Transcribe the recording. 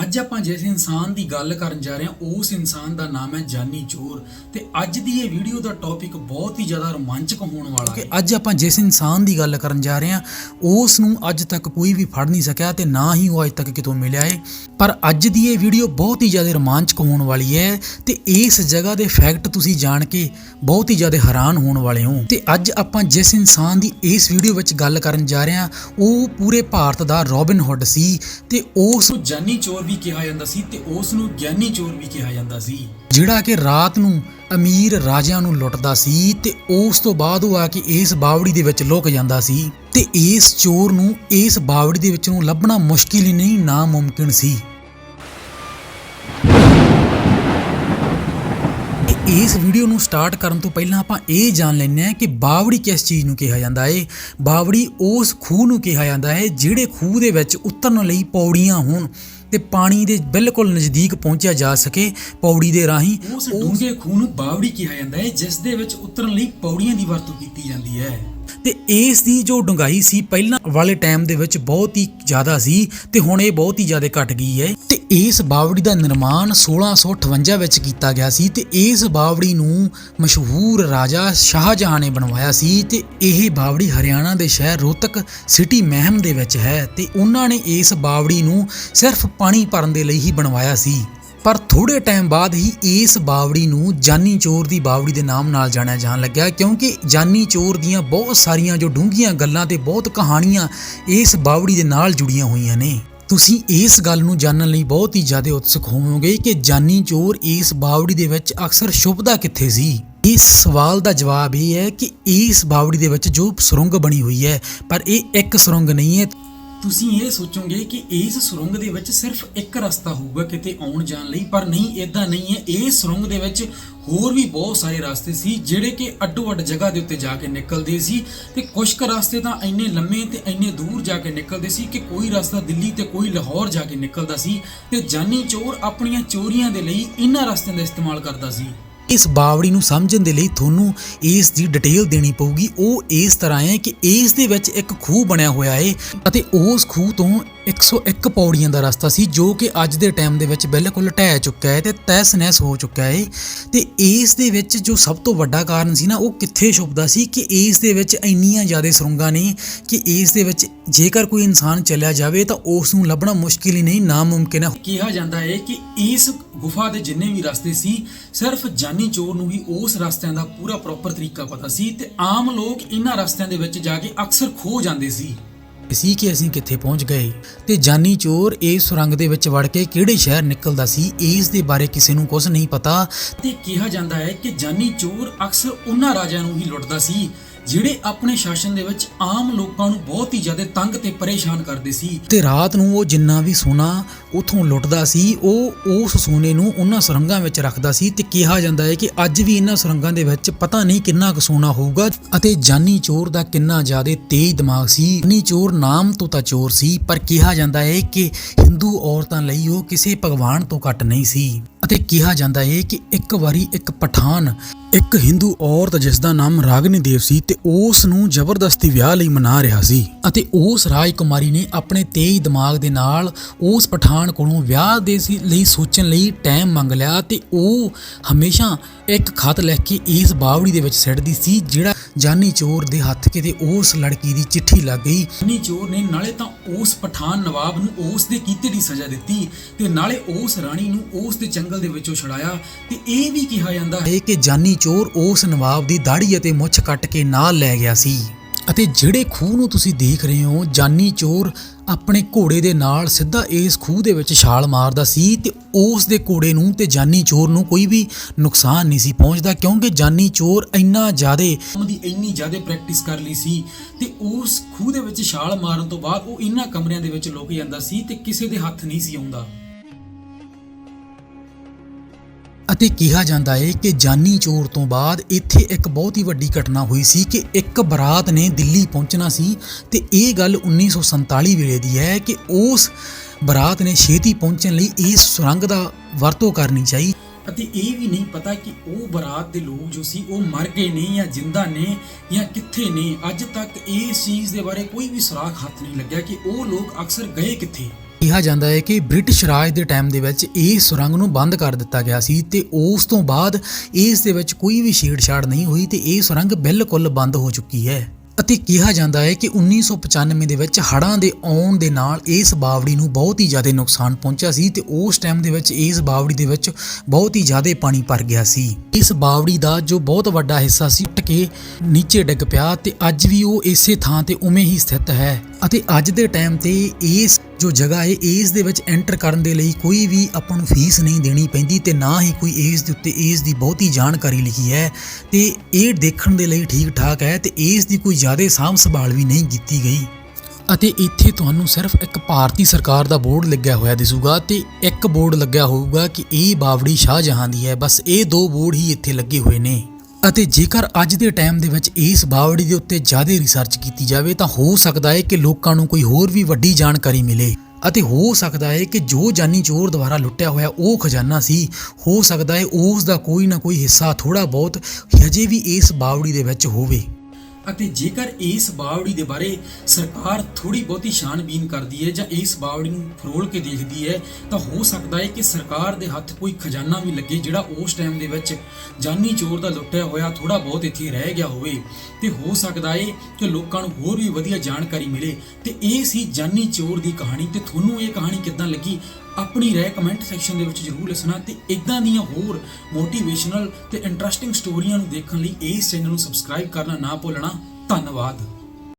ਅੱਜ ਆਪਾਂ ਜਿਸ ਇਨਸਾਨ ਦੀ ਗੱਲ ਕਰਨ ਜਾ ਰਹੇ ਹਾਂ, ਉਸ ਇਨਸਾਨ ਦਾ ਨਾਮ ਹੈ ਜਾਨੀ ਚੋਰ। ਤੇ ਅੱਜ ਦੀ ਇਹ ਵੀਡੀਓ ਦਾ ਟੌਪਿਕ ਬਹੁਤ ਹੀ ਜ਼ਿਆਦਾ ਰੋਮਾਂਚਕ ਹੋਣ ਵਾਲਾ ਹੈ। ਅੱਜ ਆਪਾਂ ਜਿਸ ਇਨਸਾਨ ਦੀ ਗੱਲ ਕਰਨ ਜਾ ਰਹੇ ਹਾਂ, ਉਸ ਨੂੰ ਅੱਜ ਤੱਕ ਕੋਈ ਵੀ ਫੜ ਨਹੀਂ ਸਕਿਆ ਤੇ ਨਾ ਹੀ ਉਹ ਅੱਜ ਤੱਕ ਕਿਤੋਂ ਮਿਲਿਆ ਏ। ਪਰ ਅੱਜ ਦੀ ਇਹ ਵੀਡੀਓ ਬਹੁਤ ਹੀ ਜ਼ਿਆਦਾ ਰੋਮਾਂਚਕ ਹੋਣ ਵਾਲੀ ਹੈ ਤੇ ਇਸ ਜਗ੍ਹਾ ਦੇ ਫੈਕਟ ਤੁਸੀਂ ਜਾਣ ਕੇ ਬਹੁਤ ਹੀ ਜ਼ਿਆਦਾ ਹੈਰਾਨ ਹੋਣ ਵਾਲੇ ਹੋ। ਤੇ ਅੱਜ ਆਪਾਂ ਜਿਸ ਇਨਸਾਨ ਦੀ ਇਸ ਵੀਡੀਓ ਵਿੱਚ ਗੱਲ ਕਰਨ ਜਾ ਰਹੇ ਹਾਂ, ਉਹ ਪੂਰੇ ਭਾਰਤ ਦਾ ਰੋਬਿਨ ਹੁੱਡ ਸੀ ਤੇ ਉਸ ਨੂੰ ਜਾਨੀ ਚੋਰ ਵੀ ਕਿਹਾ ਜਾਂਦਾ ਸੀ ਤੇ ਉਸ ਨੂੰ ਗਿਆਨੀ ਚੋਰ ਵੀ ਕਿਹਾ ਜਾਂਦਾ ਸੀ। ਜਿਹੜਾ ਕਿ ਰਾਤ ਨੂੰ ਅਮੀਰ ਰਾਜਿਆਂ ਨੂੰ ਲੁੱਟਦਾ ਸੀ ਤੇ ਉਸ ਤੋਂ ਬਾਅਦ ਉਹ ਆ ਕੇ ਇਸ ਬਾਵੜੀ ਦੇ ਵਿੱਚ ਲੁਕ ਜਾਂਦਾ ਸੀ ਤੇ ਇਸ ਚੋਰ ਨੂੰ ਇਸ ਬਾਵੜੀ ਦੇ ਵਿੱਚ ਨੂੰ ਲੱਭਣਾ ਮੁਸ਼ਕਿਲ ਹੀ ਨਹੀਂ ਨਾਮੁਮਕਿਨ ਸੀ। ਇਸ ਵੀਡੀਓ ਨੂੰ ਸਟਾਰਟ ਕਰਨ ਤੋਂ ਪਹਿਲਾਂ ਆਪਾਂ ਇਹ ਜਾਣ ਲੈਂਦੇ ਹਾਂ ਕਿ ਬਾਵੜੀ ਕਿਸ ਚੀਜ਼ ਨੂੰ ਕਿਹਾ ਜਾਂਦਾ ਹੈ ਬਾਵੜੀ ਉਸ ਖੂਹ ਨੂੰ ਕਿਹਾ ਜਾਂਦਾ ਹੈ ਜਿਹੜੇ ਖੂਹ ਦੇ ਵਿੱਚ ਉਤਰਨ ਲਈ ਪੌੜੀਆਂ ਹੋਣ ਤੇ ਪਾਣੀ ਦੇ ਬਿਲਕੁਲ ਨਜ਼ਦੀਕ ਪਹੁੰਚਿਆ ਜਾ ਸਕੇ ਪੌੜੀ ਦੇ ਰਾਹੀਂ। ਉਸ ਡੂੰਘੇ ਖੂਹ ਨੂੰ ਬਾਵੜੀ ਕਿਹਾ ਜਾਂਦਾ ਹੈ, ਜਿਸ ਦੇ ਵਿੱਚ ਉਤਰਨ ਲਈ ਪੌੜੀਆਂ ਦੀ ਵਰਤੋਂ ਕੀਤੀ ਜਾਂਦੀ ਹੈ। ਤੇ ਇਸ ਦੀ ਜੋ ਡੁੰਗਾਈ ਸੀ ਪਹਿਲਾਂ ਵਾਲੇ ਟਾਈਮ ਦੇ ਵਿੱਚ ਬਹੁਤ ਹੀ ਜ਼ਿਆਦਾ ਸੀ ਤੇ ਹੁਣ ਇਹ ਬਹੁਤ ਹੀ ਜ਼ਿਆਦਾ ਘਟ ਗਈ ਹੈ। ਤੇ ਇਸ ਬਾਵੜੀ ਦਾ ਨਿਰਮਾਣ 1658 ਵਿੱਚ ਕੀਤਾ ਗਿਆ ਸੀ ਤੇ ਇਸ ਬਾਵੜੀ ਨੂੰ ਮਸ਼ਹੂਰ ਰਾਜਾ ਸ਼ਾਹਜਹਾਂ ਨੇ ਬਣਵਾਇਆ ਸੀ ਤੇ ਇਹ ਬਾਵੜੀ ਹਰਿਆਣਾ ਦੇ ਸ਼ਹਿਰ ਰੋਹਤਕ ਸਿਟੀ ਮਹਿਮ ਦੇ ਵਿੱਚ ਹੈ ਤੇ ਉਹਨਾਂ ਨੇ ਇਸ ਬਾਵੜੀ ਨੂੰ ਸਿਰਫ ਪਾਣੀ ਭਰਨ ਦੇ ਲਈ ਹੀ ਬਣਵਾਇਆ ਸੀ। ਪਰ ਥੋੜੇ ਟਾਈਮ ਬਾਅਦ ਹੀ ਇਸ ਬਾਵੜੀ ਨੂੰ ਜਾਨੀ ਚੋਰ ਦੀ ਬਾਵੜੀ ਦੇ ਨਾਮ ਨਾਲ ਜਾਣਿਆ ਜਾਣ ਲੱਗਿਆ, ਕਿਉਂਕਿ ਜਾਨੀ ਚੋਰ ਦੀਆਂ ਬਹੁਤ ਸਾਰੀਆਂ ਜੋ ਡੂੰਘੀਆਂ ਗੱਲਾਂ ਤੇ ਬਹੁਤ ਕਹਾਣੀਆਂ ਇਸ ਬਾਵੜੀ ਦੇ ਨਾਲ ਜੁੜੀਆਂ ਹੋਈਆਂ ਨੇ। ਤੁਸੀਂ ਇਸ ਗੱਲ ਨੂੰ ਜਾਣਨ ਲਈ ਬਹੁਤ ਹੀ ਜ਼ਿਆਦਾ ਉਤਸੁਕ ਹੋਵੋਗੇ ਕਿ ਜਾਨੀ ਚੋਰ ਇਸ ਬਾਵੜੀ ਦੇ ਵਿੱਚ ਅਕਸਰ ਛੁਪਦਾ ਕਿੱਥੇ ਸੀ। ਇਸ ਸਵਾਲ ਦਾ ਜਵਾਬ ਇਹ ਹੈ ਕਿ ਇਸ ਬਾਵੜੀ ਦੇ ਵਿੱਚ ਜੋ ਸੁਰੰਗ ਬਣੀ ਹੋਈ ਹੈ, ਪਰ ਇਹ ਇੱਕ ਸੁਰੰਗ ਨਹੀਂ ਹੈ ਤੁਸੀਂ ਇਹ ਸੋਚੋਗੇ ਕਿ ਇਸ ਸੁਰੰਗ ਦੇ ਵਿੱਚ ਸਿਰਫ ਇੱਕ ਰਸਤਾ ਹੋਊਗਾ ਕਿਤੇ ਆਉਣ ਜਾਣ ਲਈ, ਪਰ ਨਹੀਂ ਇਦਾਂ ਨਹੀਂ ਹੈ। ਇਸ ਸੁਰੰਗ ਦੇ ਵਿੱਚ ਹੋਰ ਵੀ ਬਹੁਤ ਸਾਰੇ ਰਸਤੇ ਸੀ, ਜਿਹੜੇ ਕਿ ਅੱਡੋ ਅੱਡ ਜਗ੍ਹਾ ਦੇ ਉੱਤੇ ਜਾ ਕੇ ਨਿਕਲਦੇ ਸੀ ਤੇ ਕੁਝ ਕੁ ਰਸਤੇ ਤਾਂ ਇੰਨੇ ਲੰਮੇ ਤੇ ਇੰਨੇ ਦੂਰ ਜਾ ਕੇ ਨਿਕਲਦੇ ਸੀ ਕਿ ਕੋਈ ਰਸਤਾ ਦਿੱਲੀ ਤੇ ਕੋਈ ਲਾਹੌਰ ਜਾ ਕੇ ਨਿਕਲਦਾ ਸੀ ਤੇ ਜਾਨੀ ਚੋਰ ਆਪਣੀਆਂ ਚੋਰੀਆਂ ਦੇ ਲਈ ਇਹਨਾਂ ਰਸਤਿਆਂ ਦਾ ਇਸਤੇਮਾਲ ਕਰਦਾ ਸੀ। ਇਸ ਬਾਵੜੀ ਨੂੰ ਸਮਝਣ ਦੇ ਲਈ ਤੁਹਾਨੂੰ ਇਸ ਦੀ ਡਿਟੇਲ ਦੇਣੀ ਪਊਗੀ। ਉਹ ਇਸ ਤਰ੍ਹਾਂ ਹੈ ਕਿ ਇਸ ਦੇ ਵਿੱਚ ਇੱਕ ਖੂਹ ਬਣਿਆ ਹੋਇਆ ਹੈ ਅਤੇ ਉਸ ਖੂਹ ਤੋਂ 101 ਪੌੜੀਆਂ ਦਾ ਰਸਤਾ ਸੀ ਜੋ ਕਿ ਅੱਜ ਦੇ ਟਾਈਮ ਦੇ ਵਿੱਚ ਬਿਲਕੁਲ ਢਹਿ ਚੁੱਕਾ ਹੈ ਤੇ ਤਹਿਸ-ਨਹਿਸ ਹੋ ਚੁੱਕਾ ਹੈ। ਤੇ ਇਸ ਦੇ ਵਿੱਚ ਜੋ ਸਭ ਤੋਂ ਵੱਡਾ ਕਾਰਨ ਸੀ ਨਾ, ਉਹ ਕਿੱਥੇ ਛੁਪਦਾ ਸੀ ਕਿ ਇਸ ਦੇ ਵਿੱਚ ਇੰਨੀਆਂ ਜ਼ਿਆਦਾ ਸੁਰੰਗਾਂ ਨੇ ਕਿ ਇਸ ਦੇ ਵਿੱਚ ਜੇਕਰ ਕੋਈ ਇਨਸਾਨ ਚਲਿਆ ਜਾਵੇ ਤਾਂ ਉਸ ਨੂੰ ਲੱਭਣਾ ਮੁਸ਼ਕਿਲ ਹੀ ਨਹੀਂ, ਨਾਮੁਮਕਿਨ। ਹੈ ਕਿਹਾ ਜਾਂਦਾ ਹੈ ਕਿ ਇਸ ਗੁਫਾ ਦੇ ਜਿੰਨੇ ਵੀ ਰਸਤੇ ਸੀ, ਸਿਰਫ ਜਾਨੀ ਚੋਰ ਨੂੰ ਹੀ ਉਸ ਰਸਤਿਆਂ ਦਾ ਪੂਰਾ ਪ੍ਰੋਪਰ ਤਰੀਕਾ ਪਤਾ ਸੀ ਤੇ ਆਮ ਲੋਕ ਇਹਨਾਂ ਰਸਤਿਆਂ ਦੇ ਵਿੱਚ ਜਾ ਕੇ ਅਕਸਰ ਖੋ ਜਾਂਦੇ ਸੀ। ਸੀ ਕਿ ਅਸੀਂ ਕਿੱਥੇ ਪਹੁੰਚ ਗਏ ਤੇ ਜਾਨੀ ਚੋਰ ਇਸ ਸੁਰੰਗ ਦੇ ਵਿੱਚ ਵੜ ਕੇ ਕਿਹੜੇ ਸ਼ਹਿਰ ਨਿਕਲਦਾ ਸੀ ਇਸ ਦੇ ਬਾਰੇ ਕਿਸੇ ਨੂੰ ਕੁਝ ਨਹੀਂ ਪਤਾ। ਤੇ ਕਿਹਾ ਜਾਂਦਾ ਹੈ ਕਿ ਜਾਨੀ ਚੋਰ ਅਕਸਰ ਉਹਨਾਂ ਰਾਜਿਆਂ ਨੂੰ ਹੀ ਲੁੱਟਦਾ ਸੀ ਜਿਹੜੇ ਆਪਣੇ ਸ਼ਾਸਨ ਦੇ ਵਿੱਚ ਆਮ ਲੋਕਾਂ ਨੂੰ ਬਹੁਤ ਹੀ ਜ਼ਿਆਦਾ ਤੰਗ ਤੇ ਪਰੇਸ਼ਾਨ ਕਰਦੇ ਸੀ। ਤੇ ਰਾਤ ਨੂੰ ਉਹ ਜਿੰਨਾ ਵੀ ਸੋਨਾ ਉਥੋਂ ਲੁੱਟਦਾ ਸੀ, ਉਹ ਉਸ ਸੋਨੇ ਨੂੰ ਉਹਨਾਂ ਸੁਰੰਗਾਂ ਵਿੱਚ ਰੱਖਦਾ ਸੀ ਤੇ ਕਿਹਾ ਜਾਂਦਾ ਹੈ ਕਿ ਅੱਜ ਵੀ ਇਹਨਾਂ ਸੁਰੰਗਾਂ ਦੇ ਵਿੱਚ ਪਤਾ ਨਹੀਂ ਕਿੰਨਾ ਕੁ ਸੋਨਾ ਹੋਊਗਾ ਅਤੇ ਜਾਨੀ ਚੋਰ ਦਾ ਕਿੰਨਾ ਜ਼ਿਆਦਾ ਤੇਜ਼ ਦਿਮਾਗ ਸੀ। ਜਾਨੀ ਚੋਰ ਨਾਮ ਤੋਂ ਤਾਂ ਚੋਰ ਸੀ, ਪਰ ਕਿਹਾ ਜਾਂਦਾ ਹੈ ਕਿ ਹਿੰਦੂ ਔਰਤਾਂ ਲਈ ਉਹ ਕਿਸੇ ਭਗਵਾਨ ਤੋਂ ਘੱਟ ਨਹੀਂ ਸੀ। ਅਤੇ ਕਿਹਾ ਜਾਂਦਾ ਹੈ ਕਿ ਇੱਕ ਵਾਰੀ ਇੱਕ ਪਠਾਨ, ਇੱਕ ਹਿੰਦੂ ਔਰਤ ਜਿਸ ਦਾ ਨਾਮ ਰਾਗਨੀ ਦੇਵ ਸੀ ਤੇ ਉਸ ਨੂੰ ਜ਼ਬਰਦਸਤੀ ਵਿਆਹ ਲਈ ਮਨਾ ਰਿਹਾ ਸੀ ਅਤੇ ਉਸ ਰਾਜਕੁਮਾਰੀ ਨੇ ਆਪਣੇ ਤੇਜ਼ ਦਿਮਾਗ ਦੇ ਨਾਲ ਉਸ ਪਠਾਨ ਕੋਲੋਂ ਵਿਆਹ ਦੇ ਸੀ ਲਈ ਸੋਚਣ ਲਈ ਟਾਈਮ ਮੰਗ ਲਿਆ ਤੇ ਉਹ ਹਮੇਸ਼ਾ ਇੱਕ ਖਤ ਲਿਖ ਕੇ ਇਸ ਬਾਵੜੀ ਦੇ ਵਿੱਚ ਸਿੱਟਦੀ ਸੀ ਜਿਹੜਾ ਜਾਨੀ ਚੋਰ ਦੇ ਹੱਥ ਕਿਤੇ ਉਸ ਲੜਕੀ ਦੀ ਚਿੱਠੀ ਲੱਗ ਗਈ। ਜਾਨੀ ਚੋਰ ਨੇ ਨਾਲੇ ਤਾਂ ਉਸ ਪਠਾਨ ਨਵਾਬ ਨੂੰ ਉਸ ਦੇ ਕੀਤੇ ਦੀ ਸਜ਼ਾ ਦਿੱਤੀ ਤੇ ਨਾਲੇ ਉਸ ਰਾਣੀ ਨੂੰ ਉਸ ਦੇ ਜੰਗਲ ਦੇ ਵਿੱਚੋਂ ਛੁਡਾਇਆ ਤੇ ਇਹ ਵੀ ਕਿਹਾ ਜਾਂਦਾ ਹੈ ਕਿ ਜਾਨੀ ਚੋਰ ਉਸ ਨਵਾਬ ਦੀ ਦਾੜੀ ਅਤੇ ਮੁੱਛ ਕੱਟ ਕੇ ਨਾਲ ਲੈ ਗਿਆ ਸੀ। ਅਤੇ ਜਿਹੜੇ ਖੂਹ ਨੂੰ ਤੁਸੀਂ ਦੇਖ ਰਹੇ ਹੋ, ਜਾਨੀ ਚੋਰ ਆਪਣੇ ਘੋੜੇ ਦੇ ਨਾਲ ਸਿੱਧਾ ਇਸ ਖੂਹ ਦੇ ਵਿੱਚ ਛਾਲ ਮਾਰਦਾ ਸੀ ਤੇ ਉਸ ਦੇ ਘੋੜੇ ਨੂੰ ਤੇ ਜਾਨੀ ਚੋਰ ਨੂੰ ਕੋਈ ਵੀ ਨੁਕਸਾਨ ਨਹੀਂ ਸੀ ਪਹੁੰਚਦਾ, ਕਿਉਂਕਿ ਜਾਨੀ ਚੋਰ ਇੰਨਾ ਜ਼ਿਆਦੇ ਉਹਦੀ ਇੰਨੀ ਜ਼ਿਆਦੇ ਪ੍ਰੈਕਟਿਸ ਕਰ ਲਈ ਸੀ ਤੇ ਉਸ ਖੂਹ ਦੇ ਵਿੱਚ ਛਾਲ ਮਾਰਨ ਤੋਂ ਬਾਅਦ ਉਹ ਇਹਨਾਂ ਕਮਰਿਆਂ ਦੇ ਵਿੱਚ ਲੁਕ ਜਾਂਦਾ ਸੀ ਤੇ ਕਿਸੇ ਦੇ ਹੱਥ ਨਹੀਂ ਸੀ ਆਉਂਦਾ। ਅਤੇ ਕਿਹਾ ਜਾਂਦਾ ਹੈ ਕਿ ਜਾਨੀ ਚੋਰ ਤੋਂ ਬਾਅਦ ਇੱਥੇ ਇੱਕ ਬਹੁਤ ਹੀ ਵੱਡੀ ਘਟਨਾ ਹੋਈ ਸੀ ਕਿ ਇੱਕ ਬਰਾਤ ਨੇ ਦਿੱਲੀ ਪਹੁੰਚਣਾ ਸੀ ਤੇ ਇਹ ਗੱਲ 1947 ਵੇਲੇ ਦੀ ਹੈ ਕਿ ਉਸ ਬਰਾਤ ਨੇ ਛੇਤੀ ਪਹੁੰਚਣ ਲਈ ਇਸ ਸੁਰੰਗ ਦਾ ਵਰਤੋਂ ਕਰਨੀ ਚਾਹੀ। ਅਤੇ ਇਹ ਵੀ ਨਹੀਂ ਪਤਾ ਕਿ ਉਹ ਬਰਾਤ ਦੇ ਲੋਕ ਜੋ ਸੀ, ਉਹ ਮਰ ਗਏ ਨੇ ਜਾਂ ਜਿੰਦਾ ਨੇ ਜਾਂ ਕਿੱਥੇ ਨੇ। ਅੱਜ ਤੱਕ ਇਸ ਚੀਜ਼ ਦੇ ਬਾਰੇ ਕੋਈ ਵੀ ਸੁਰਾਖ ਹੱਥ ਨਹੀਂ ਲੱਗਿਆ ਕਿ ਉਹ ਲੋਕ ਅਕਸਰ ਗਏ ਕਿੱਥੇ। ਕਿਹਾ ਜਾਂਦਾ ਹੈ ਕਿ ਬ੍ਰਿਟਿਸ਼ ਰਾਜ ਦੇ ਟਾਈਮ ਦੇ ਵਿੱਚ ਇਸ ਸੁਰੰਗ ਨੂੰ ਬੰਦ ਕਰ ਦਿੱਤਾ ਗਿਆ ਸੀ ਤੇ ਉਸ ਤੋਂ ਬਾਅਦ ਇਸ ਦੇ ਵਿੱਚ ਕੋਈ ਵੀ ਛੇੜਛਾੜ ਨਹੀਂ ਹੋਈ ਤੇ ਇਹ ਸੁਰੰਗ ਬਿਲਕੁਲ ਬੰਦ ਹੋ ਚੁੱਕੀ ਹੈ। ਅਤੇ ਕਿਹਾ ਜਾਂਦਾ ਹੈ ਕਿ 1995 ਦੇ ਵਿੱਚ ਹੜ੍ਹਾਂ ਦੇ ਆਉਣ ਦੇ ਨਾਲ ਇਸ ਬਾਵੜੀ ਨੂੰ ਬਹੁਤ ਹੀ ਜ਼ਿਆਦਾ ਨੁਕਸਾਨ ਪਹੁੰਚਿਆ ਸੀ ਤੇ ਉਸ ਟਾਈਮ ਦੇ ਵਿੱਚ ਇਸ ਬਾਵੜੀ ਦੇ ਵਿੱਚ ਬਹੁਤ ਹੀ ਜ਼ਿਆਦਾ ਪਾਣੀ ਭਰ ਗਿਆ ਸੀ। ਇਸ ਬਾਵੜੀ ਦਾ ਜੋ ਬਹੁਤ ਵੱਡਾ ਹਿੱਸਾ ਸੀ ਟੁੱਟ ਕੇ ਨੀਚੇ ਡਿੱਗ ਪਿਆ ਤੇ ਅੱਜ ਵੀ ਉਹ ਇਸੇ ਥਾਂ ਤੇ ਉਵੇਂ ਹੀ ਸਥਿਤ ਹੈ। ਅਤੇ ਅੱਜ ਦੇ ਟਾਈਮ ਤੇ ਇਸ ਜੋ ਜਗ੍ਹਾ ਹੈ, ਇਸ ਦੇ ਵਿੱਚ ਐਂਟਰ ਕਰਨ ਦੇ ਲਈ ਕੋਈ ਵੀ ਆਪਾਂ ਨੂੰ ਫੀਸ ਨਹੀਂ ਦੇਣੀ ਪੈਂਦੀ ਤੇ ਨਾ ਹੀ ਕੋਈ ਇਸ ਦੇ ਉੱਤੇ ਇਸ ਦੀ ਬਹੁਤੀ ਜਾਣਕਾਰੀ ਲਿਖੀ ਹੈ। ਤੇ ਇਹ ਦੇਖਣ ਦੇ ਲਈ ਠੀਕ ਠਾਕ ਹੈ ਤੇ ਇਸ ਦੀ ਕੋਈ ਜ਼ਿਆਦਾ ਸਾਂਭ ਸੰਭਾਲ ਵੀ ਨਹੀਂ ਕੀਤੀ ਗਈ। ਅਤੇ ਇੱਥੇ ਤੁਹਾਨੂੰ ਸਿਰਫ ਇੱਕ ਭਾਰਤੀ ਸਰਕਾਰ ਦਾ ਬੋਰਡ ਲੱਗਿਆ ਹੋਇਆ ਦਿਸੂਗਾ ਤੇ ਇੱਕ ਬੋਰਡ ਲੱਗਿਆ ਹੋਊਗਾ ਕਿ ਇਹ ਬਾਵੜੀ ਸ਼ਾਹਜਹਾਂ ਦੀ ਹੈ। ਬਸ ਇਹ ਦੋ ਬੋਰਡ ਹੀ ਇੱਥੇ ਲੱਗੇ ਹੋਏ ਨੇ। ਅਤੇ ਜੇਕਰ ਅੱਜ ਦੇ ਟਾਈਮ ਦੇ ਵਿੱਚ ਇਸ ਬਾਵੜੀ ਦੇ ਉੱਤੇ ਜ਼ਿਆਦਾ ਰਿਸਰਚ ਕੀਤੀ ਜਾਵੇ, ਤਾਂ ਹੋ ਸਕਦਾ ਹੈ ਕਿ ਲੋਕਾਂ ਨੂੰ ਕੋਈ ਹੋਰ ਵੀ ਵੱਡੀ ਜਾਣਕਾਰੀ ਮਿਲੇ। ਅਤੇ ਹੋ ਸਕਦਾ ਹੈ ਕਿ ਜੋ ਜਾਨੀ ਚੋਰ ਦੁਆਰਾ ਲੁੱਟਿਆ ਹੋਇਆ ਉਹ ਖਜ਼ਾਨਾ ਸੀ, ਹੋ ਸਕਦਾ ਹੈ ਉਸ ਦਾ ਕੋਈ ਨਾ ਕੋਈ ਹਿੱਸਾ ਥੋੜਾ ਬਹੁਤ ਹਜੇ ਵੀ ਇਸ ਬਾਵੜੀ ਦੇ ਵਿੱਚ ਹੋਵੇ। ਅਤੇ ਜੇਕਰ ਇਸ ਬਾਵੜੀ ਦੇ ਬਾਰੇ ਸਰਕਾਰ ਥੋੜੀ ਬਹੁਤੀ ਛਾਣਬੀਨ ਕਰਦੀ ਹੈ ਜਾਂ ਇਸ ਬਾਵੜੀ ਨੂੰ ਫਰੋਲ ਕੇ ਦੇਖਦੀ ਹੈ, ਤਾਂ ਹੋ ਸਕਦਾ ਹੈ ਕਿ ਸਰਕਾਰ ਦੇ ਹੱਥ ਕੋਈ ਖਜ਼ਾਨਾ ਵੀ ਲੱਗੇ ਜਿਹੜਾ ਉਸ ਟਾਈਮ ਦੇ ਵਿੱਚ ਜਾਨੀ ਚੋਰ ਦਾ ਲੁੱਟਿਆ ਹੋਇਆ ਥੋੜਾ ਬਹੁਤ ਇੱਥੇ ਰਹਿ ਗਿਆ ਹੋਵੇ। ਤੇ ਹੋ ਸਕਦਾ ਹੈ ਕਿ ਲੋਕਾਂ ਨੂੰ ਹੋਰ ਵੀ ਵਧੀਆ ਜਾਣਕਾਰੀ ਮਿਲੇ। ਤੇ ਇਹ ਸੀ ਜਾਨੀ ਚੋਰ ਦੀ ਕਹਾਣੀ। ਤੇ ਤੁਹਾਨੂੰ ਇਹ ਕਹਾਣੀ ਕਿੱਦਾਂ ਲੱਗੀ? ਆਪਣੀ ਰਾਏ ਕਮੈਂਟ ਸੈਕਸ਼ਨ ਦੇ ਵਿੱਚ ਜਰੂਰ ਲਿਖਣਾ ਤੇ ਇਦਾਂ ਦੀਆਂ ਹੋਰ ਮੋਟੀਵੇਸ਼ਨਲ ਤੇ ਇੰਟਰਸਟਿੰਗ ਸਟੋਰੀਆਂ ਨੂੰ ਦੇਖਣ ਲਈ ਇਸ ਚੈਨਲ ਨੂੰ ਸਬਸਕ੍ਰਾਈਬ ਕਰਨਾ ਨਾ ਭੁੱਲਣਾ। ਧੰਨਵਾਦ।